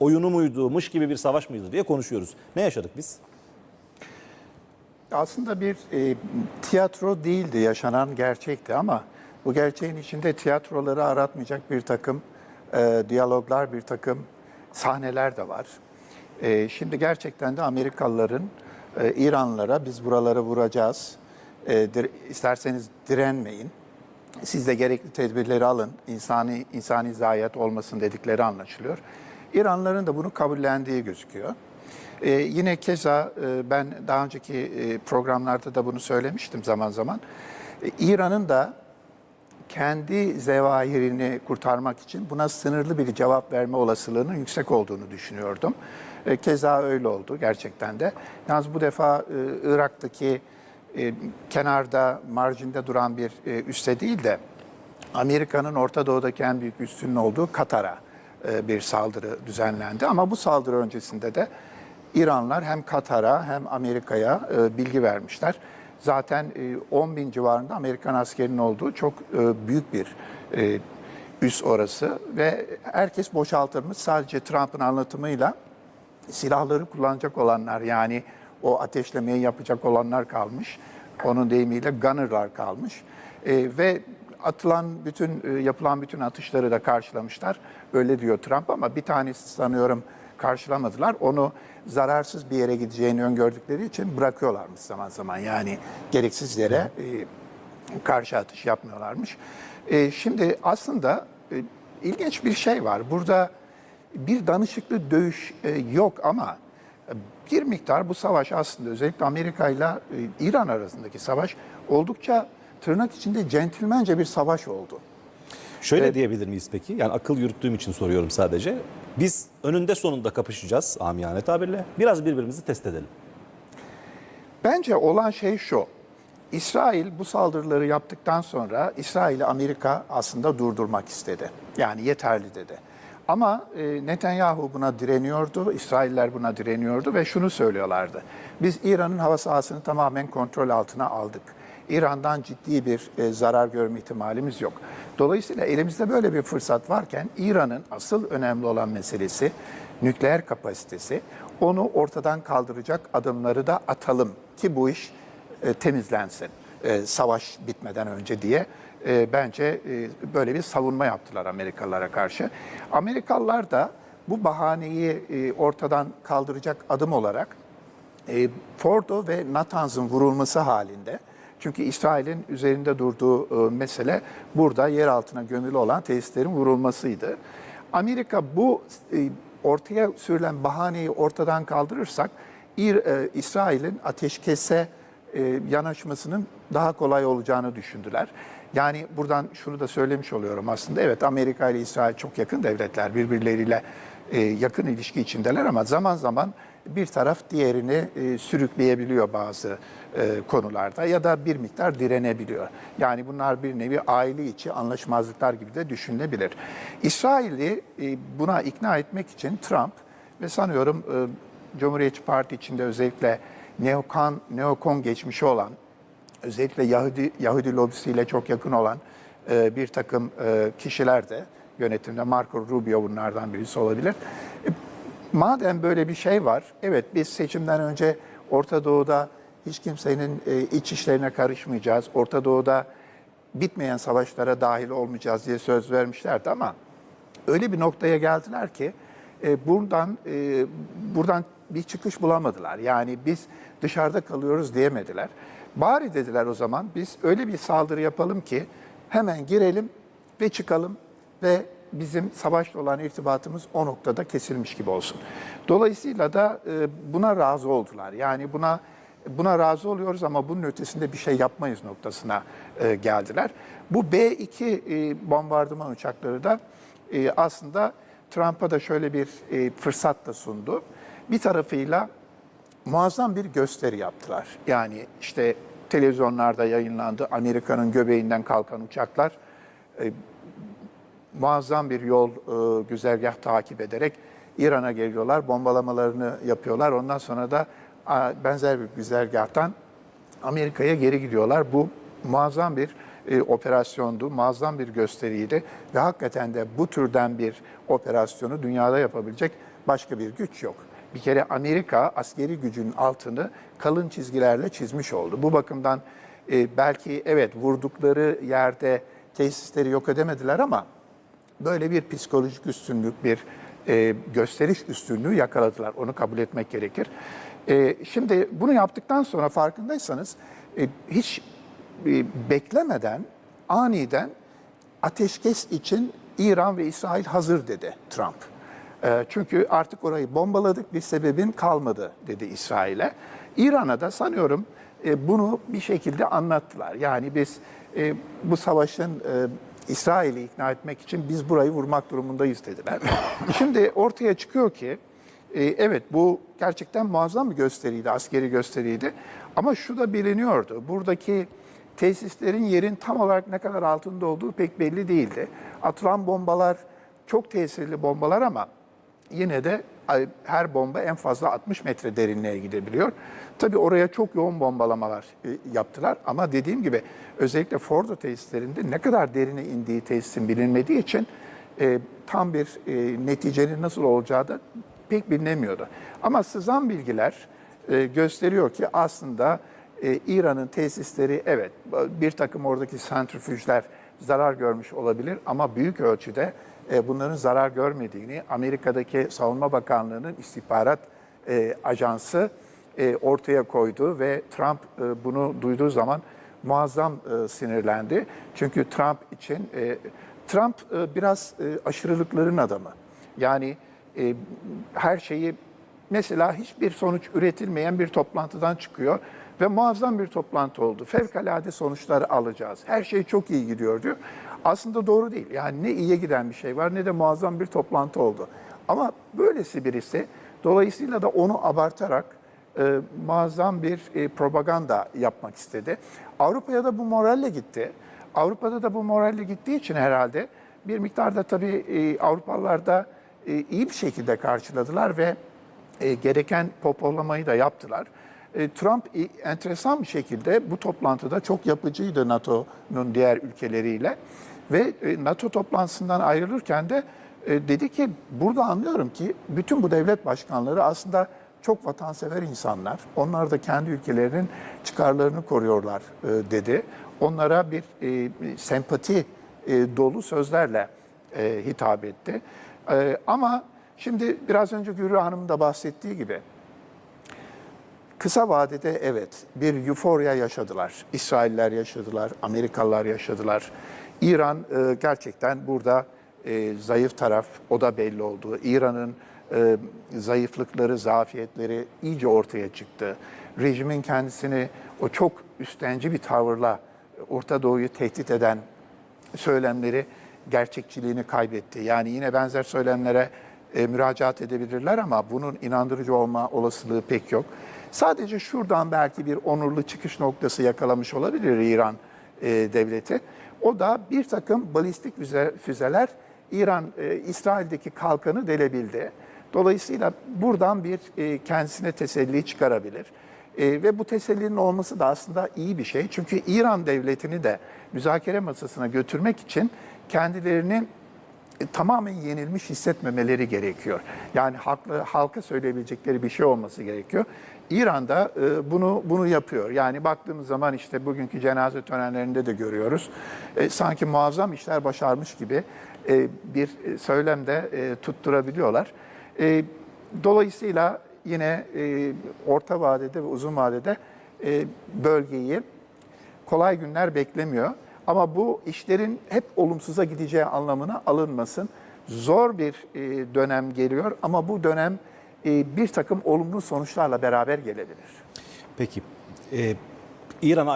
oyunu muydu, gibi bir savaş mıydı diye konuşuyoruz. Ne yaşadık biz? Aslında bir e, tiyatro değildi, yaşanan gerçekti ama bu gerçeğin içinde tiyatroları aratmayacak bir takım e, diyaloglar, bir takım sahneler de var. E, şimdi gerçekten de Amerikalıların e, İranlılara biz buraları vuracağız, e, dir- isterseniz direnmeyin, siz de gerekli tedbirleri alın, insani insani zayiat olmasın dedikleri anlaşılıyor. İranlıların da bunu kabullendiği gözüküyor. Ee, yine keza e, ben daha önceki e, programlarda da bunu söylemiştim zaman zaman. E, İran'ın da kendi zevahirini kurtarmak için buna sınırlı bir cevap verme olasılığının yüksek olduğunu düşünüyordum. E, Keza öyle oldu gerçekten de. Yalnız bu defa e, Irak'taki e, kenarda, marjinde duran bir e, üsse değil de Amerika'nın Orta Doğu'daki en büyük üssünün olduğu Katar'a bir saldırı düzenlendi. Ama bu saldırı öncesinde de İranlar hem Katar'a hem Amerika'ya e, bilgi vermişler. Zaten e, 10 bin civarında Amerikan askerinin olduğu çok e, büyük bir e, üs orası ve herkes boşaltılmış. Sadece Trump'ın anlatımıyla silahları kullanacak olanlar yani o ateşlemeyi yapacak olanlar kalmış. Onun deyimiyle gunner'lar kalmış. E, ve atılan bütün e, yapılan bütün atışları da karşılamışlar. Öyle diyor Trump ama bir tanesi sanıyorum karşılamadılar. Onu zararsız bir yere gideceğini öngördükleri için bırakıyorlarmış zaman zaman. Yani gereksiz yere e, karşı atış yapmıyorlarmış. E, şimdi aslında ilginç bir şey var. Burada bir danışıklı dövüş yok ama bir miktar bu savaş aslında özellikle Amerika ile İran arasındaki savaş oldukça tırnak içinde centilmence bir savaş oldu. Şöyle diyebilir miyiz peki? Yani akıl yürüttüğüm için soruyorum sadece. Biz önünde sonunda kapışacağız amiyane tabirle. Biraz birbirimizi test edelim. Bence olan şey şu. İsrail bu saldırıları yaptıktan sonra İsrail'i Amerika aslında durdurmak istedi. Yani yeterli dedi. Ama e, Netanyahu buna direniyordu, İsrailler buna direniyordu ve şunu söylüyorlardı. Biz İran'ın hava sahasını tamamen kontrol altına aldık. İran'dan ciddi bir e, zarar görme ihtimalimiz yok. Dolayısıyla elimizde böyle bir fırsat varken İran'ın asıl önemli olan meselesi nükleer kapasitesi. Onu ortadan kaldıracak adımları da atalım ki bu iş e, temizlensin e, savaş bitmeden önce diye e, bence e, böyle bir savunma yaptılar Amerikalılara karşı. Amerikalılar da bu bahaneyi e, ortadan kaldıracak adım olarak e, Fordo ve Natanz'ın vurulması halinde çünkü İsrail'in üzerinde durduğu e, mesele burada yer altına gömülü olan tesislerin vurulmasıydı. Amerika bu e, ortaya sürülen bahaneyi ortadan kaldırırsak İr, e, İsrail'in ateşkese e, yanaşmasının daha kolay olacağını düşündüler. Yani buradan şunu da söylemiş oluyorum aslında. Evet Amerika ile İsrail çok yakın devletler birbirleriyle e, yakın ilişki içindeler ama zaman zaman bir taraf diğerini e, sürükleyebiliyor bazı e, konularda ya da bir miktar direnebiliyor. Yani bunlar bir nevi aile içi anlaşmazlıklar gibi de düşünülebilir. İsrail'i buna ikna etmek için Trump ve sanıyorum e, Cumhuriyetçi Parti içinde özellikle neokon, neokon geçmişi olan, özellikle Yahudi, Yahudi lobisiyle çok yakın olan e, bir takım e, kişiler de yönetimde, Marco Rubio bunlardan birisi olabilir. E, madem böyle bir şey var, evet biz seçimden önce Orta Doğu'da hiç kimsenin e, iç işlerine karışmayacağız, Orta Doğu'da bitmeyen savaşlara dahil olmayacağız diye söz vermişlerdi ama öyle bir noktaya geldiler ki e, buradan e, buradan bir çıkış bulamadılar. Yani biz dışarıda kalıyoruz diyemediler. Bari dediler o zaman biz öyle bir saldırı yapalım ki hemen girelim ve çıkalım ve bizim savaşla olan irtibatımız o noktada kesilmiş gibi olsun. Dolayısıyla da e, buna razı oldular. Yani buna buna razı oluyoruz ama bunun ötesinde bir şey yapmayız noktasına e, geldiler. Bu B-2 e, bombardıman uçakları da aslında Trump'a da şöyle bir fırsat da sundu. Bir tarafıyla muazzam bir gösteri yaptılar. Yani işte televizyonlarda yayınlandı Amerika'nın göbeğinden kalkan uçaklar e, muazzam bir yol e, güzergah takip ederek İran'a geliyorlar, bombalamalarını yapıyorlar. Ondan sonra da benzer bir güzergahtan Amerika'ya geri gidiyorlar. Bu muazzam bir e, operasyondu. Muazzam bir gösteriydi ve hakikaten de bu türden bir operasyonu dünyada yapabilecek başka bir güç yok. Bir kere Amerika askeri gücünün altını kalın çizgilerle çizmiş oldu. Bu bakımdan e, belki evet vurdukları yerde tesisleri yok edemediler ama böyle bir psikolojik üstünlük, bir e, gösteriş üstünlüğü yakaladılar. Onu kabul etmek gerekir. E, şimdi bunu yaptıktan sonra farkındaysanız e, hiç e, beklemeden, aniden ateşkes için İran ve İsrail hazır dedi Trump. E, çünkü artık orayı bombaladık, bir sebebin kalmadı dedi İsrail'e. İran'a da sanıyorum e, bunu bir şekilde anlattılar. Yani biz e, bu savaşın e, İsrail'i ikna etmek için biz burayı vurmak durumundayız dediler. Şimdi ortaya çıkıyor ki evet bu gerçekten muazzam bir gösteriydi, askeri gösteriydi. Ama şu da biliniyordu. Buradaki tesislerin yerin tam olarak ne kadar altında olduğu pek belli değildi. Atılan bombalar çok tesirli bombalar ama yine de her bomba en fazla 60 metre derinliğe gidebiliyor. Tabii oraya çok yoğun bombalamalar e, yaptılar ama dediğim gibi özellikle Fordo tesislerinde ne kadar derine indiği tesisin bilinmediği için e, tam bir e, neticenin nasıl olacağı da pek bilinemiyordu. Ama sızan bilgiler e, gösteriyor ki aslında İran'ın tesisleri evet bir takım oradaki santrifüjler zarar görmüş olabilir ama büyük ölçüde e, bunların zarar görmediğini Amerika'daki Savunma Bakanlığı'nın istihbarat e, ajansı e, ortaya koydu ve Trump bunu duyduğu zaman muazzam sinirlendi. Çünkü Trump için Trump biraz aşırılıkların adamı. Yani her şeyi mesela hiçbir sonuç üretilmeyen bir toplantıdan çıkıyor ve muazzam bir toplantı oldu. Fevkalade sonuçları alacağız. Her şey çok iyi gidiyor diyor. Aslında doğru değil. Yani ne iyiye giden bir şey var ne de muazzam bir toplantı oldu. Ama böylesi birisi dolayısıyla da onu abartarak e, muazzam bir e, propaganda yapmak istedi. Avrupa'ya da bu moralle gitti. Avrupa'da da bu moralle gittiği için herhalde bir miktarda tabii e, Avrupalılar da e, iyi bir şekilde karşıladılar ve e, gereken popollamayı da yaptılar. E, Trump enteresan bir şekilde bu toplantıda çok yapıcıydı NATO'nun diğer ülkeleriyle ve e, NATO toplantısından ayrılırken de e, dedi ki burada anlıyorum ki bütün bu devlet başkanları aslında çok vatansever insanlar. Onlar da kendi ülkelerinin çıkarlarını koruyorlar dedi. Onlara bir sempati dolu sözlerle hitap etti. Ama şimdi biraz önce Gürü Hanım'ın da bahsettiği gibi kısa vadede evet bir euforya yaşadılar. İsrailler yaşadılar, Amerikalılar yaşadılar. İran e, gerçekten burada e, zayıf taraf, o da belli oldu. İran'ın e, zayıflıkları, zafiyetleri iyice ortaya çıktı. Rejimin kendisini o çok üstenci bir tavırla Orta Doğu'yu tehdit eden söylemleri gerçekçiliğini kaybetti. Yani yine benzer söylemlere e, müracaat edebilirler ama bunun inandırıcı olma olasılığı pek yok. Sadece şuradan belki bir onurlu çıkış noktası yakalamış olabilir İran e, devleti. O da bir takım balistik füze- füzeler İran, e, İsrail'deki kalkanı delebildi. Dolayısıyla buradan bir e, kendisine teselli çıkarabilir. E, ve bu tesellinin olması da aslında iyi bir şey. Çünkü İran devletini de müzakere masasına götürmek için kendilerini tamamen yenilmiş hissetmemeleri gerekiyor. Yani halkla, halka söyleyebilecekleri bir şey olması gerekiyor. İran'da e, bunu bunu yapıyor. Yani baktığımız zaman işte bugünkü cenaze törenlerinde de görüyoruz. E, sanki muazzam işler başarmış gibi e, bir söylemde e, tutturabiliyorlar. E, dolayısıyla yine e, orta vadede ve uzun vadede e, bölgeyi kolay günler beklemiyor. Ama bu işlerin hep olumsuza gideceği anlamına alınmasın. Zor bir e, dönem geliyor ama bu dönem e, bir takım olumlu sonuçlarla beraber gelebilir. Peki. e, İran'a